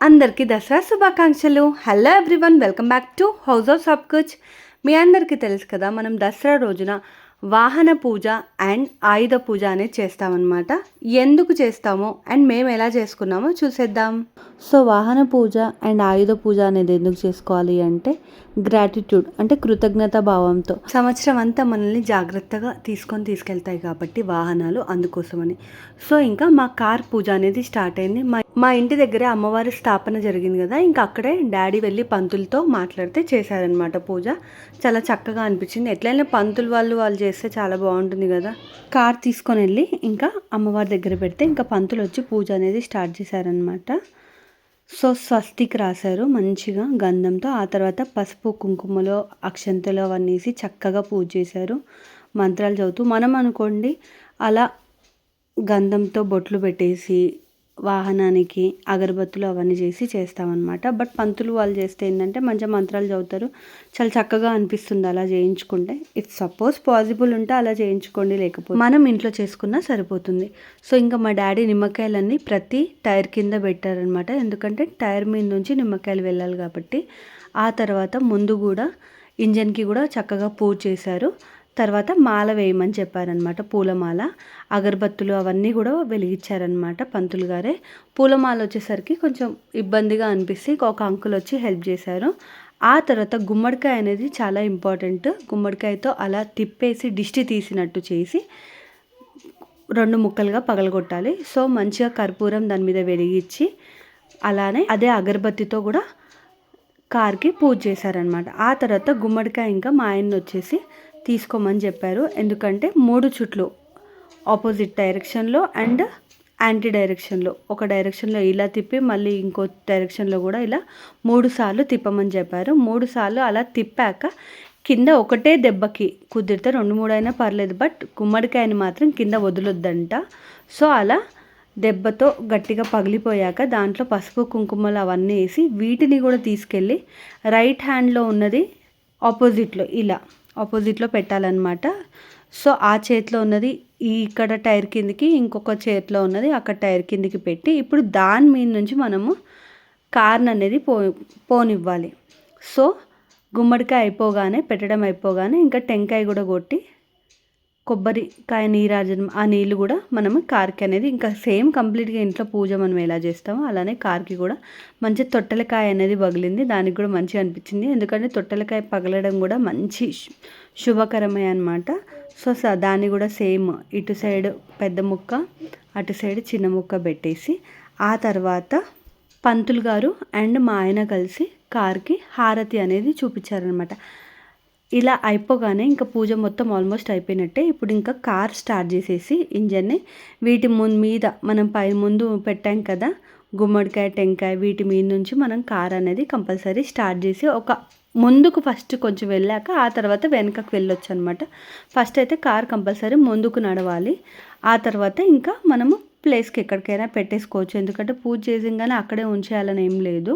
అందరికీ దసరా శుభాకాంక్షలు. Hello everyone welcome back to house of sap మీ అందరికీ తెలుసు కదా మనం దసరా రోజున వాహన పూజ అండ్ ఆయుధ పూజ అనేది చేస్తామన్నమాట. ఎందుకు చేస్తామో అండ్ మేము ఎలా చేసుకున్నామో చూసేద్దాం. సో వాహన పూజ అండ్ ఆయుధ పూజ అనేది ఎందుకు చేసుకోవాలి అంటే గ్రాటిట్యూడ్ అంటే కృతజ్ఞత భావంతో. సంవత్సరం అంతా మనల్ని జాగ్రత్తగా తీసుకొని తీసుకెళ్తాయి కాబట్టి వాహనాలు అందుకోసమని. సో ఇంకా మా కార్ పూజ అనేది స్టార్ట్ అయింది. మా మా ఇంటి దగ్గరే అమ్మవారి స్థాపన జరిగింది కదా ఇంకా అక్కడే డాడీ వెళ్ళి పంతులతో మాట్లాడితే చేశారనమాట పూజ. చాలా చక్కగా అనిపించింది. ఎట్లయినా పంతులు వాళ్ళు వాళ్ళు చేస్తే చాలా బాగుంటుంది కదా. కార్ తీసుకొని వెళ్ళి ఇంకా అమ్మవారి దగ్గర పెడితే ఇంకా పంతులు వచ్చి పూజ అనేది స్టార్ట్ చేశారనమాట సో స్వస్తికి రాశారు మంచిగా గంధంతో. ఆ తర్వాత పసుపు కుంకుమలో అక్షంతలు అవన్నీ వేసి చక్కగా పూజ చేశారు. మంత్రాలు చదువుతూ. మనం అనుకోండి అలా గంధంతో బొట్లు పెట్టేసి వాహనానికి అగరబత్తులు అవన్నీ చేసి చేస్తామన్నమాట. బట్ పంతులు వాళ్ళు చేస్తే ఏంటంటే మంచి మంత్రాలు చదువుతారు. చాలా చక్కగా అనిపిస్తుంది అలా చేయించుకుంటే. ఇఫ్ సపోజ్ పాసిబుల్ ఉంటే అలా చేయించుకోండి లేకపోతే మనం ఇంట్లో చేసుకున్నా సరిపోతుంది. సో ఇంకా మా డాడీ నిమ్మకాయలన్నీ ప్రతి టైర్ కింద పెట్టారనమాట ఎందుకంటే టైర్ మీద నుంచి నిమ్మకాయలు వెళ్ళాలి కాబట్టి. ఆ తర్వాత ముందు కూడా ఇంజన్కి కూడా చక్కగా పూజ చేశారు. తర్వాత మాల వేయమని చెప్పారనమాట పూలమాల. అగరబత్తులు అవన్నీ కూడా వెలిగించారనమాట పంతులు గారే. పూలమాల వచ్చేసరికి కొంచెం ఇబ్బందిగా అనిపిస్తే ఒక అంకుల్ వచ్చి హెల్ప్ చేశారు. ఆ తర్వాత గుమ్మడికాయ అనేది చాలా ఇంపార్టెంట్. గుమ్మడికాయతో అలా తిప్పేసి దిష్టి తీసినట్టు చేసి రెండు ముక్కలుగా పగలగొట్టాలి. సో మంచిగా కర్పూరం దాని మీద వెలిగించి అలానే అదే అగరబత్తితో కూడా కార్కి పూజ చేశారనమాట ఆ తర్వాత గుమ్మడికాయ ఇంకా మా ఆయన వచ్చేసి తీసుకోమని చెప్పారు. ఎందుకంటే మూడు చుట్లు. ఆపోజిట్ డైరెక్షన్లో అండ్ యాంటీ డైరెక్షన్లో ఒక డైరెక్షన్లో ఇలా తిప్పి మళ్ళీ ఇంకో డైరెక్షన్లో కూడా ఇలా మూడు సార్లు తిప్పమని చెప్పారు. మూడు సార్లు అలా తిప్పాక కింద ఒకటే దెబ్బకి కుదిరితే రెండు మూడు అయినా పర్లేదు. బట్ గుమ్మడికాయని మాత్రం కింద వదలొద్దంట. సో అలా దెబ్బతో గట్టిగా పగిలిపోయాక దాంట్లో పసుపు కుంకుమలు అవన్నీ వేసి వీటిని కూడా తీసుకెళ్ళి రైట్ హ్యాండ్లో ఉన్నది ఆపోజిట్లో ఇలా. ఆపోజిట్లో పెట్టాలన్నమాట. సో ఆ చేతిలో ఉన్నది ఈ ఇక్కడ టైర్ కిందికి ఇంకొక చేతిలో ఉన్నది అక్కడ టైర్ కిందికి పెట్టి ఇప్పుడు దాని మీద నుంచి మనము కార్న్ అనేది పో పోనివ్వాలి. సో గుమ్మడికాయ అయిపోగానే పెట్టడం అయిపోగానే ఇంకా టెంకాయ కూడా కొట్టి కొబ్బరికాయ నీరాజనం ఆ నీళ్ళు కూడా మనము కార్కి అనేది ఇంకా సేమ్ కంప్లీట్గా ఇంట్లో పూజ మనం ఎలా చేస్తామో అలానే కార్కి కూడా మంచి తొట్టెలకాయ అనేది పగిలింది. దానికి కూడా మంచిగా అనిపించింది. ఎందుకంటే తొట్టెలకాయ పగలడం కూడా మంచి శుభకరమే అనమాట సో దాన్ని కూడా సేమ్ ఇటు సైడ్ పెద్ద ముక్క అటు సైడ్ చిన్న ముక్క పెట్టేసి ఆ తర్వాత పంతులు గారు అండ్ మా ఆయన కలిసి కార్కి హారతి అనేది చూపించారనమాట ఇలా అయిపోగానే ఇంకా పూజ మొత్తం ఆల్మోస్ట్ అయిపోయినట్టే. ఇప్పుడు ఇంకా కార్ స్టార్ట్ చేసేసి ఇంజన్ని వీటి ముందు మీద మనం పై ముందు పెట్టాం కదా గుమ్మడికాయ టెంకాయ వీటి మీద నుంచి మనం కార్ అనేది కంపల్సరీ స్టార్ట్ చేసి ఒక ముందుకు ఫస్ట్ కొంచెం వెళ్ళాక ఆ తర్వాత వెనకకు వెళ్ళొచ్చు అనమాట ఫస్ట్ అయితే కార్ కంపల్సరీ ముందుకు నడవాలి. ఆ తర్వాత ఇంకా మనము ప్లేస్కి ఎక్కడికైనా పెట్టేసుకోవచ్చు. ఎందుకంటే పూజ చేసింగానే అక్కడే ఉంచేయాలని ఏం లేదు.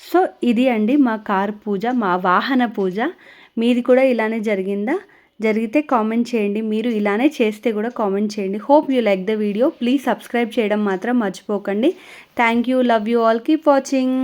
సో ఇది అండి మా కార్ పూజ మా వాహన పూజ. మీది కూడా ఇలానే జరిగిందా? జరిగితే కామెంట్ చేయండి. మీరు ఇలానే చేస్తే కూడా కామెంట్ చేయండి. Hope you like the video please subscribe చేయడం మాత్రం మర్చిపోకండి. Thank you love you all keep watching